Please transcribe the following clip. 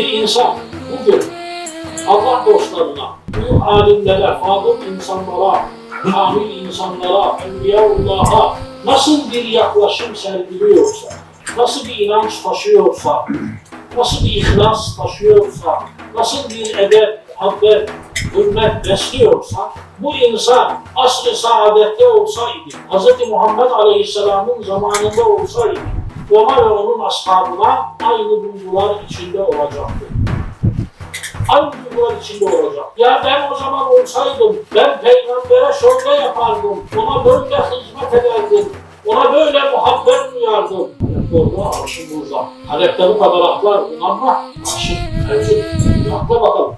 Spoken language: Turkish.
insan bugün Allah dostlarına, büyük alimlere, fadıl insanlara, kamil insanlara, Evliyaullah'a nasıl bir yaklaşım sergiliyorsa, nasıl bir inanç taşıyorsa, nasıl bir ihlas taşıyorsa, nasıl bir edep, muhabbet, hürmet besliyorsa, bu insan asr-ı saadette olsaydı, Hz. Muhammed Aleyhisselam'ın zamanında olsaydı, ona ve onun ashabına aynı duygular içinde olacaktı. Aynı duygular içinde olacak. Ya ben o zaman olsaydım, ben peygambere şöyle yapardım, ona böyle hizmet ederdim, ona böyle muhabbet duyardım. Orada arşın burada. Talepte bu kadar haklar, inanma. Arşın mevcut. Yakla bakalım.